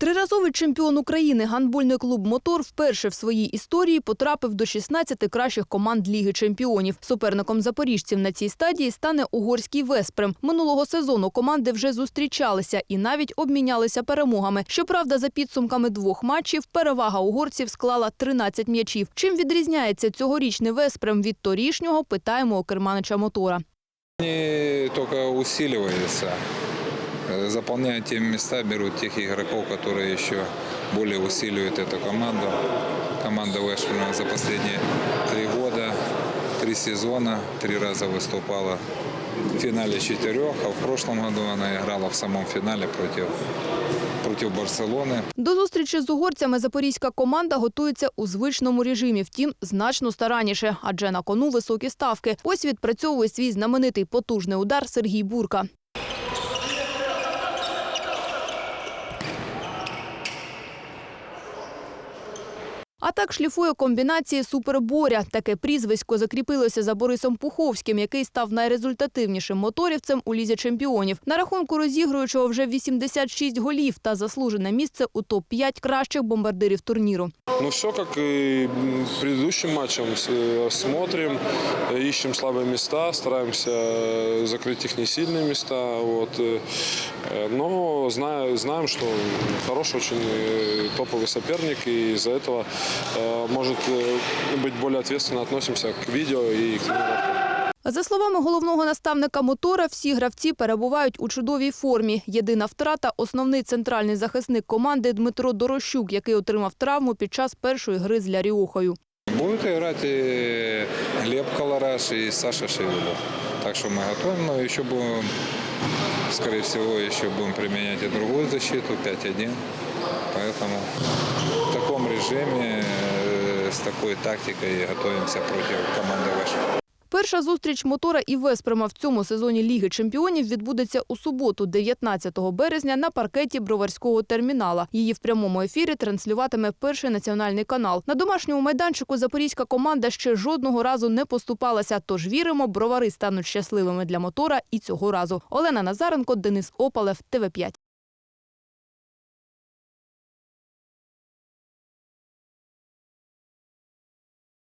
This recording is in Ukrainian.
Триразовий чемпіон України гандбольний клуб Мотор вперше в своїй історії потрапив до 16 кращих команд Ліги чемпіонів. Суперником запоріжців на цій стадії стане угорський Веспрем. Минулого сезону команди вже зустрічалися і навіть обмінялися перемогами. Щоправда, за підсумками двох матчів перевага угорців склала 13 м'ячів. Чим відрізняється цьогорічний Веспрем від торішнього? Питаємо у керманича мотора. Они только усиливаются, э, заполняют те места, берут тех игроков, которые еще более усиливают эту команду. Команда Вешмана за последние три года, три сезона, три раза выступала в финале четырех, а в прошлом году она играла в самом финале против, против Барселоны. До зустрічі з угорцями запорізька команда готується у звичному режимі, втім значно старанніше, адже на кону високі ставки. Ось відпрацьовує свій знаменитий потужний удар Сергій Бурка. А так шліфує комбінації Суперборя. Таке прізвисько закріпилося за Борисом Пуховським, який став найрезультативнішим моторівцем у лізі чемпіонів. На рахунку розігруючого вже 86 голів та заслужене місце у топ-5 кращих бомбардирів турніру. Ну, все как и м, предыдущим матчам. С- э, Смотрим, э, ищем слабые места, стараемся э, закрыть их несильные места. Вот. э, э, Но зная- знаем, что хороший очень э, топовый соперник, и из-за этого э, может э, быть более ответственно относимся к видео и к тренировкам. За словами головного наставника мотора, всі гравці перебувають у чудовій формі. Єдина втрата основний центральний захисник команди Дмитро Дорощук, який отримав травму під час першої гри з Ляріохою. Будут играть и Глеб Колораш и Саша Шевелев. Так что мы готовим, но еще будем, скорее всего, еще будем применять и другую защиту, 5-1. Поэтому в таком режиме, э, с такой тактикой готовимся против команды Вэш. Перша зустріч мотора і Веспрема в цьому сезоні Ліги чемпіонів відбудеться у суботу, 19 березня, на паркеті броварського термінала. Її в прямому ефірі транслюватиме перший національний канал. На домашньому майданчику запорізька команда ще жодного разу не поступалася. Тож віримо, бровари стануть щасливими для мотора і цього разу. Олена Назаренко, Денис Опалев, ТВ 5